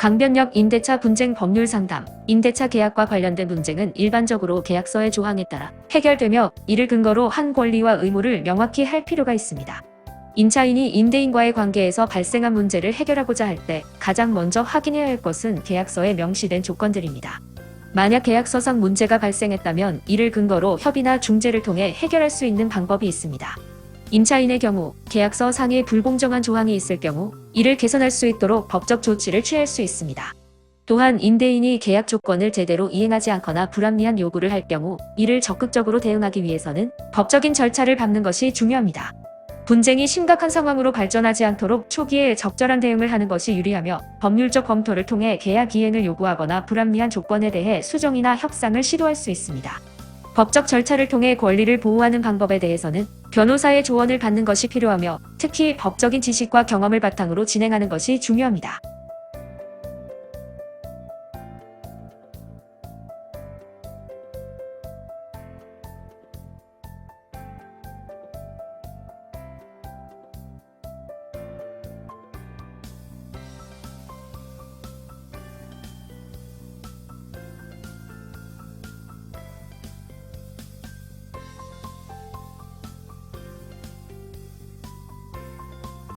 강변역 임대차 분쟁 법률 상담, 임대차 계약과 관련된 분쟁은 일반적으로 계약서의 조항에 따라 해결되며 이를 근거로 한 권리와 의무를 명확히 할 필요가 있습니다. 임차인이 임대인과의 관계에서 발생한 문제를 해결하고자 할 때 가장 먼저 확인해야 할 것은 계약서에 명시된 조건들입니다. 만약 계약서상 문제가 발생했다면 이를 근거로 협의나 중재를 통해 해결할 수 있는 방법이 있습니다. 임차인의 경우 계약서 상에 불공정한 조항이 있을 경우 이를 개선할 수 있도록 법적 조치를 취할 수 있습니다. 또한 임대인이 계약 조건을 제대로 이행하지 않거나 불합리한 요구를 할 경우 이를 적극적으로 대응하기 위해서는 법적인 절차를 밟는 것이 중요합니다. 분쟁이 심각한 상황으로 발전하지 않도록 초기에 적절한 대응을 하는 것이 유리하며 법률적 검토를 통해 계약 이행을 요구하거나 불합리한 조건에 대해 수정이나 협상을 시도할 수 있습니다. 법적 절차를 통해 권리를 보호하는 방법에 대해서는 변호사의 조언을 받는 것이 필요하며 특히 법적인 지식과 경험을 바탕으로 진행하는 것이 중요합니다.